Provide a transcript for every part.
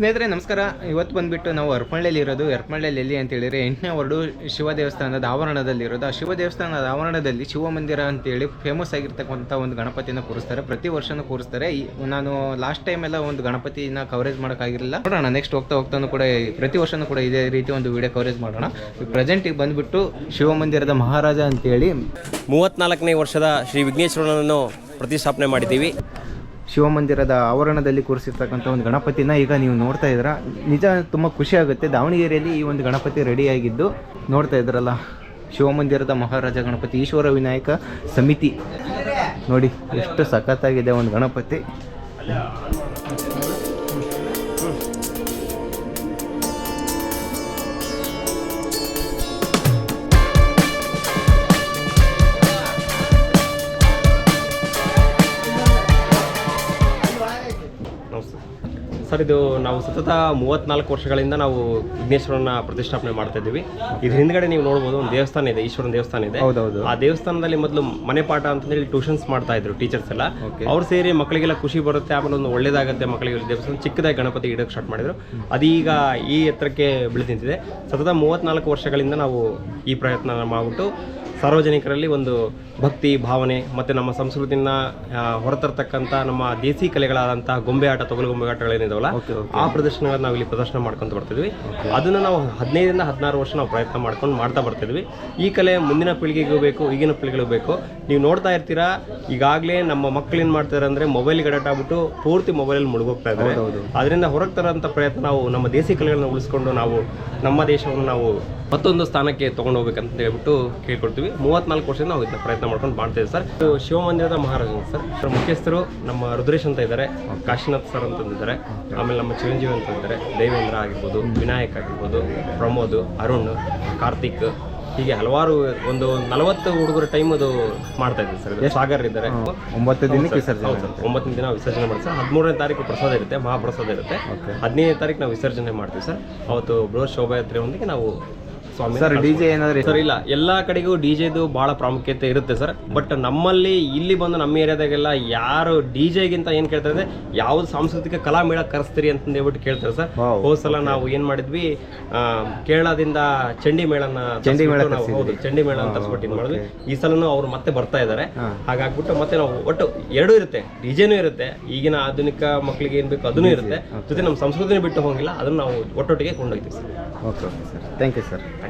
ಸ್ನೇಹಿತರೆ, ನಮಸ್ಕಾರ. ಇವತ್ತು ಬಂದ್ಬಿಟ್ಟು ನಾವು ಅರ್ಪಳ್ಳಿಯಲ್ಲಿ ಇರೋದು ಅರ್ಪಳ್ಳಿಯಲ್ಲಿ ಎಲ್ಲಿ ಅಂತ ಹೇಳಿದ್ರೆ ಎಂಟನೇ ಹೊರಡು ಶಿವ ದೇವಸ್ಥಾನದ ಆವರಣದಲ್ಲಿ ಇರೋದು. ಆ ಶಿವ ದೇವಸ್ಥಾನದ ಆವರಣದಲ್ಲಿ ಶಿವಮಂದಿರ ಅಂತೇಳಿ ಫೇಮಸ್ ಆಗಿರ್ತಕ್ಕಂಥ ಒಂದು ಗಣಪತಿನ ಕೂರಿಸ್ತಾರೆ. ಪ್ರತಿ ವರ್ಷನೂ ಕೂರಿಸ್ತಾರೆ. ನಾನು ಲಾಸ್ಟ್ ಟೈಮ್ ಎಲ್ಲ ಒಂದು ಗಣಪತಿನ ಕವರೇಜ್ ಮಾಡೋಕ್ಕಾಗಿರಲಿಲ್ಲ ನೋಡೋಣ ನೆಕ್ಸ್ಟ್ ಹೋಗ್ತಾ ಹೋಗ್ತಾನು ಕೂಡ ಪ್ರತಿ ವರ್ಷನೂ ಕೂಡ ಇದೇ ರೀತಿ ಒಂದು ವಿಡಿಯೋ ಕವರೇಜ್ ಮಾಡೋಣ. ಪ್ರೆಸೆಂಟಿಗೆ ಬಂದುಬಿಟ್ಟು ಶಿವಮಂದಿರದ ಮಹಾರಾಜ ಅಂತೇಳಿ ಮೂವತ್ತ್ನಾಲ್ಕನೇ ವರ್ಷದ ಶ್ರೀ ವಿಘ್ನೇಶ್ವರನನ್ನು ಪ್ರತಿಷ್ಠಾಪನೆ ಮಾಡಿದ್ದೀವಿ. ಶಿವ ಮಂದಿರದ ಆವರಣದಲ್ಲಿ ಕೂರಿಸಿರ್ತಕ್ಕಂಥ ಒಂದು ಗಣಪತಿನ ಈಗ ನೀವು ನೋಡ್ತಾ ಇದ್ದೀರಾ. ನಿಜ ತುಂಬ ಖುಷಿ ಆಗುತ್ತೆ. ದಾವಣಗೆರೆಯಲ್ಲಿ ಈ ಒಂದು ಗಣಪತಿ ರೆಡಿಯಾಗಿದ್ದು ನೋಡ್ತಾ ಇದ್ರಲ್ಲ ಶಿವಮಂದಿರದ ಮಹಾರಾಜ ಗಣಪತಿ, ಈಶ್ವರ ವಿನಾಯಕ ಸಮಿತಿ. ನೋಡಿ, ಎಷ್ಟು ಸಖತ್ತಾಗಿದೆ ಒಂದು ಗಣಪತಿ. ಸರ್ ಇದು ನಾವು ಸತತ ಮೂವತ್ನಾಲ್ಕು ವರ್ಷಗಳಿಂದ ನಾವು ವಿಘ್ನೇಶ್ವರನ ಪ್ರತಿಷ್ಠಾಪನೆ ಮಾಡ್ತಾ ಇದ್ದೀವಿ. ಇದ್ರ ಹಿಂದ್ಗಡೆ ನೀವು ನೋಡ್ಬೋದು ಒಂದು ದೇವಸ್ಥಾನ ಇದೆ ಈಶ್ವರನ ದೇವಸ್ಥಾನ ಇದೆ. ಹೌದೌದು. ಆ ದೇವಸ್ಥಾನದಲ್ಲಿ ಮೊದಲು ಮನೆ ಪಾಠ ಅಂತಂದೇಳಿ ಟ್ಯೂಷನ್ಸ್ ಮಾಡ್ತಾ ಇದ್ರು ಟೀಚರ್ಸ್ ಎಲ್ಲ. ಅವ್ರು ಸೇರಿ ಮಕ್ಕಳಿಗೆಲ್ಲ ಖುಷಿ ಬರುತ್ತೆ ಆಮೇಲೆ ಒಂದು ಒಳ್ಳೇದಾಗುತ್ತೆ ಮಕ್ಕಳಿಗೆ ದೇವಸ್ಥಾನ. ಚಿಕ್ಕದಾಗಿ ಗಣಪತಿ ಇಡೋಕೆ ಸ್ಟಾರ್ಟ್ ಮಾಡಿದ್ರು. ಅದೀಗ ಈ ಎತ್ತರಕ್ಕೆ ಬೆಳೆದು ನಿಂತಿದೆ. ಸತತ ಮೂವತ್ನಾಲ್ಕು ವರ್ಷಗಳಿಂದ ನಾವು ಈ ಪ್ರಯತ್ನ ಮಾಡ್ಬಿಟ್ಟು ಸಾರ್ವಜನಿಕರಲ್ಲಿ ಒಂದು ಭಕ್ತಿ ಭಾವನೆ ಮತ್ತು ನಮ್ಮ ಸಂಸ್ಕೃತಿನ ಹೊರತರತಕ್ಕಂಥ ನಮ್ಮ ದೇಸಿ ಕಲೆಗಳಾದಂತಹ ಗೊಂಬೆ ಆಟ ತೊಗಲು ಗೊಂಬೆ ಆಟಗಳೇನಿದಾವಲ್ಲ ಓಕೆ ಆ ಪ್ರದರ್ಶನಗಳನ್ನ ನಾವು ಇಲ್ಲಿ ಪ್ರದರ್ಶನ ಮಾಡ್ಕೊಂತ ಬರ್ತಿದ್ವಿ. ಅದನ್ನ ನಾವು ಹದಿನೈದರಿಂದ ಹದಿನಾರು ವರ್ಷ ನಾವು ಪ್ರಯತ್ನ ಮಾಡ್ಕೊಂಡು ಮಾಡ್ತಾ ಬರ್ತಿದ್ವಿ. ಈ ಕಲೆ ಮುಂದಿನ ಪೀಳಿಗೆಗೂ ಬೇಕು ಈಗಿನ ಪೀಳಿಗೆಗೂ ಬೇಕು. ನೀವು ನೋಡ್ತಾ ಇರ್ತೀರಾ ಈಗಾಗಲೇ ನಮ್ಮ ಮಕ್ಕಳು ಏನು ಮಾಡ್ತಾರೆ ಅಂದ್ರೆ ಮೊಬೈಲ್ ಗಡಾಟ ಆಗ್ಬಿಟ್ಟು ಪೂರ್ತಿ ಮೊಬೈಲಲ್ಲಿ ಮುಳುಗೋಗ್ತಾ ಇದ್ದಾರೆ. ಅದರಿಂದ ಹೊರಗೆ ತರೋಂಥ ಪ್ರಯತ್ನ ನಾವು ನಮ್ಮ ದೇಸಿ ಕಲೆಗಳನ್ನ ಉಳಿಸ್ಕೊಂಡು ನಾವು ನಮ್ಮ ದೇಶವನ್ನು ನಾವು ಮತ್ತೊಂದು ಸ್ಥಾನಕ್ಕೆ ತಗೊಂಡು ಹೋಗ್ಬೇಕಂತ ಹೇಳ್ಬಿಟ್ಟು ಕೇಳ್ಕೊಳ್ತೀವಿ. ಮೂವತ್ನಾಲ್ಕು ವರ್ಷದಿಂದ ನಾವು ಇದನ್ನ ಪ್ರಯತ್ನ ಮಾಡ್ಕೊಂಡು ಮಾಡ್ತೇವೆ ಸರ್. ಇದು ಶಿವಮಂದಿರದ ಮಹಾರಾಜ ಸರ್. ಸರ್ ಮುಖ್ಯಸ್ಥರು ನಮ್ಮ ರುದ್ರೇಶ್ ಅಂತ ಇದ್ದಾರೆ ಕಾಶಿನಾಥ್ ಸರ್ ಅಂತಂದಿದ್ದಾರೆ ಆಮೇಲೆ ನಮ್ಮ ಚಿರಂಜೀವಿ ಅಂತ ಇದ್ದಾರೆ ದೇವೇಂದ್ರ ಆಗಿರ್ಬೋದು ವಿನಾಯಕ್ ಆಗಿರ್ಬೋದು ಪ್ರಮೋದ್ ಅರುಣ್ ಕಾರ್ತಿಕ್ ಹೀಗೆ ಹಲವಾರು ಒಂದು ನಲವತ್ತು ಹುಡುಗರ ಟೈಮ್ ಅದು ಮಾಡ್ತಾ ಇದ್ದೀವಿ ಸರ್. ಸಾಗರ್ ಇದ್ದಾರೆ. ಒಂಬತ್ತು ದಿನಕ್ಕೆ ವಿಸರ್ಜನೆ ಒಂಬತ್ತನೇ ದಿನ ವಿಸರ್ಜನೆ ಮಾಡ್ತೀವಿ ಸರ್. ಹದಿಮೂರನೇ ತಾರೀಕು ಪ್ರಸಾದ ಇರುತ್ತೆ ಮಹಾಪ್ರಸಾದ ಇರುತ್ತೆ. ಹದಿನೈದನೇ ತಾರೀಕು ನಾವು ವಿಸರ್ಜನೆ ಮಾಡ್ತೀವಿ ಸರ್. ಅವತ್ತು ಬೃಹತ್ ಶೋಭಾಯಾತ್ರೆಯೊಂದಿಗೆ ನಾವು ಸ್ವಾಮಿ ಸರ್ ಡಿಜೆ ಏನಾದ್ರೆ ಸರ್ ಇಲ್ಲ. ಎಲ್ಲಾ ಕಡೆಗೂ ಡಿ ದು ಬಹಳ ಪ್ರಾಮುಖ್ಯತೆ ಇರುತ್ತೆ ಸರ್ ಬಟ್ ನಮ್ಮಲ್ಲಿ ಇಲ್ಲಿ ಬಂದು ನಮ್ಮ ಏರಿಯಾದಾಗೆಲ್ಲ ಯಾರು ಡಿ ಜೆಗಿಂತ ಏನ್ ಕೇಳ್ತಾರೆ ಅಂದ್ರೆ ಯಾವ್ದು ಸಾಂಸ್ಕೃತಿಕ ಕಲಾ ಮೇಳ ಕರೆಸ್ತೀರಿ ಅಂತ ಹೇಳ್ಬಿಟ್ಟು ಕೇಳ್ತಾರೆ ಸರ್ ಹೋದ್ಸಲ ಹೋದ್ ಸಲ ನಾವು ಏನ್ ಮಾಡಿದ್ವಿ ಆ, ಕೇರಳದಿಂದ ಚಂಡಿ ಮೇಳನ ಚಂಡಿ ಮೇಳ ಹೌದು ಚಂಡಿ ಮೇಳ ಅಂತ ತರಿಸ್ಬಿಟ್ಟು ಇದು ಮಾಡಿದ್ವಿ. ಈ ಸಲನು ಅವ್ರು ಮತ್ತೆ ಬರ್ತಾ ಇದ್ದಾರೆ. ಹಾಗಾಗ್ಬಿಟ್ಟು ಮತ್ತೆ ನಾವು ಒಟ್ಟು ಎರಡೂ ಇರುತ್ತೆ ಡಿಜೆನೂ ಇರುತ್ತೆ ಈಗಿನ ಆಧುನಿಕ ಮಕ್ಕಳಿಗೆ ಏನ್ ಬೇಕು ಅದನ್ನು ಇರುತ್ತೆ. ಜೊತೆ ನಮ್ಮ ಸಂಸ್ಕೃತಿನೇ ಬಿಟ್ಟು ಹೋಗಿಲ್ಲ ಅದನ್ನ ನಾವು ಒಟ್ಟೊಟ್ಟಿಗೆ ಕೊಂಡೋಗ್ತೀವಿ sir okay okay sir thank you sir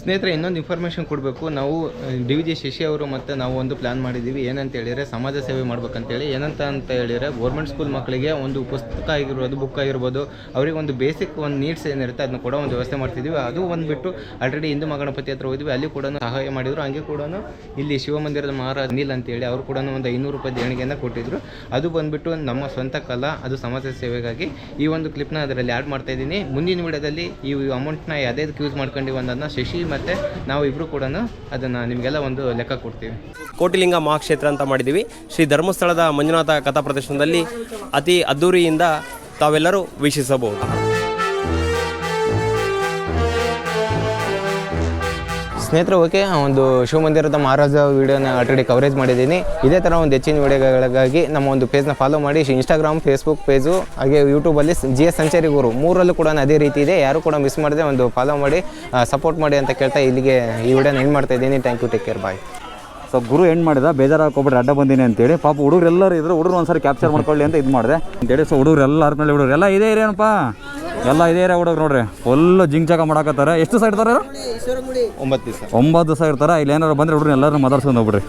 ಸ್ನೇಹಿತರೆ, ಇನ್ನೊಂದು ಇನ್ಫಾರ್ಮೇಷನ್ ಕೊಡಬೇಕು. ನಾವು ಡಿ ವಿ ಜಿ ಶಶಿ ಅವರು ಮತ್ತು ನಾವು ಒಂದು ಪ್ಲ್ಯಾನ್ ಮಾಡಿದ್ದೀವಿ. ಏನಂತ ಹೇಳಿದರೆ, ಸಮಾಜ ಸೇವೆ ಮಾಡ್ಬೇಕಂತೇಳಿ. ಏನಂತ ಅಂತ ಹೇಳಿದರೆ ಗೌರ್ಮೆಂಟ್ ಸ್ಕೂಲ್ ಮಕ್ಕಳಿಗೆ ಒಂದು ಪುಸ್ತಕ ಆಗಿರ್ಬೋದು ಬುಕ್ ಆಗಿರ್ಬೋದು, ಅವರಿಗೆ ಒಂದು ಬೇಸಿಕ್ ಒಂದು ನೀಡ್ಸ್ ಏನಿರುತ್ತೆ, ಅದನ್ನ ಕೂಡ ಒಂದು ವ್ಯವಸ್ಥೆ ಮಾಡ್ತಿದ್ದೀವಿ. ಅದು ಬಂದುಬಿಟ್ಟು ಆಲ್ರೆಡಿ ಹಿಂದೂ ಮಗಣಪತಿ ಹತ್ರ ಹೋದ್ವಿ ಅಲ್ಲಿ ಕೂಡ ಸಹಾಯ ಮಾಡಿದರು. ಹಂಗೆ ಕೂಡ ಇಲ್ಲಿ ಶಿವಮಂದಿರದ ಮಹಾರಾಜ್ ನೀಲ್ ಅಂತೇಳಿ ಅವರು ಕೂಡ ಒಂದು ಐನೂರು ರೂಪಾಯಿ ದೇಣಿಗೆಯನ್ನು ಕೊಟ್ಟಿದ್ರು. ಅದು ಬಂದುಬಿಟ್ಟು ನಮ್ಮ ಸ್ವಂತ ಕಲಾ, ಅದು ಸಮಾಜ ಸೇವೆಗಾಗಿ ಈ ಒಂದು ಕ್ಲಿಪ್ನ ಅದರಲ್ಲಿ ಆ್ಯಡ್ ಮಾಡ್ತಾ ಇದ್ದೀನಿ. ಮುಂದಿನ ವಿಡಿಯೋದಲ್ಲಿ ಈ ಅಮೌಂಟ್ನ ಯಾವುದೇ ಯೂಸ್ ಮಾಡ್ಕೊಂಡಿವಿ ಅನ್ನೋದನ್ನ ಶಶಿ ಮತ್ತು ನಾವು ಇಬ್ಬರು ಕೂಡ ಅದನ್ನು ನಿಮಗೆಲ್ಲ ಒಂದು ಲೆಕ್ಕ ಕೊಡ್ತೀವಿ. ಕೋಟಿಲಿಂಗ ಮಹಾಕ್ಷೇತ್ರ ಅಂತ ಮಾಡಿದ್ದೀವಿ ಶ್ರೀ ಧರ್ಮಸ್ಥಳದ ಮಂಜುನಾಥ ಕಥಾ ಪ್ರದರ್ಶನದಲ್ಲಿ ಅತಿ ಅದ್ದೂರಿಯಿಂದ ತಾವೆಲ್ಲರೂ ವೀಕ್ಷಿಸಬಹುದು. ಸ್ನೇಹಿತರೆ ಓಕೆ ಒಂದು ಶಿವಮಂದಿರದ ಮಹಾರಾಜ ವೀಡಿಯೋನ ಆಲ್ರೆಡಿ ಕವರೇಜ್ ಮಾಡಿದ್ದೀನಿ. ಇದೇ ಥರ ಒಂದು ಹೆಚ್ಚಿನ ವೀಡಿಯೋಗಳಿಗಾಗಿ ನಮ್ಮ ಒಂದು ಪೇಜ್ನ ಫಾಲೋ ಮಾಡಿ. ಇನ್ಸ್ಟಾಗ್ರಾಮ್ ಫೇಸ್ಬುಕ್ ಪೇಜು ಹಾಗೆ ಯೂಟ್ಯೂಬಲ್ಲಿ ಜಿ ಎಸ್ ಸಂಚಾರಿ ಗುರು ಮೂರಲ್ಲೂ ಕೂಡ ಅದೇ ರೀತಿ ಇದೆ. ಯಾರು ಕೂಡ ಮಿಸ್ ಮಾಡದೆ ಒಂದು ಫಾಲೋ ಮಾಡಿ ಸಪೋರ್ಟ್ ಮಾಡಿ ಅಂತ ಕೇಳ್ತಾ ಇಲ್ಲಿಗೆ ಈ ವಿಡಿಯೋನ ಎಂಡ್ ಮಾಡ್ತಾ ಇದ್ದೀನಿ. Thank you take care bye so Guru end ಮಾಡಿದ ಬೇಜಾರಾಗ್ಕೊಬಿಟ್ರೆ ಅಡ್ಡ ಬಂದೀನಿ ಅಂತೇಳಿ. ಪಾಪ ಹುಡುಗರು ಎಲ್ಲರೂ ಇದ್ರು, ಹುಡುಗರು ಒಂದ್ಸರಿ ಕ್ಯಾಪ್ಚರ್ ಮಾಡ್ಕೊಳ್ಳಿ ಅಂತ ಇದು ಮಾಡಿದೆ. ಅಂತೇಳಿ ಸೊ ಹುಡುಗರು ಎಲ್ಲ ಆದ್ಮೇಲೆ ಹುಡುಗರು ಎಲ್ಲ ಇದೇ ಇರೇನಪ್ಪ ಎಲ್ಲ ಇದೇ ಏರಿಯಾ ಹುಡುಗ ನೋಡ್ರಿ. ಫುಲ್ ಜಿಂಗ್ ಜಾಗ ಮಾಡಕತ್ತಾರೆ. ಎಷ್ಟು ದಿವಸ ಇರ್ತಾರೆ ಒಂಬತ್ತು ದಿವಸ ಒಂಬತ್ತು ದಿವಸ ಇರ್ತಾರೆ. ಇಲ್ಲಿ ಏನಾರು ಬಂದ್ರೆ ಹುಡುಗರು ಎಲ್ಲರೂ ಮಾತಾಡ್ಸ್ಕೊಂಡು ಹೋಗ್ಬಿಡ್ರಿ.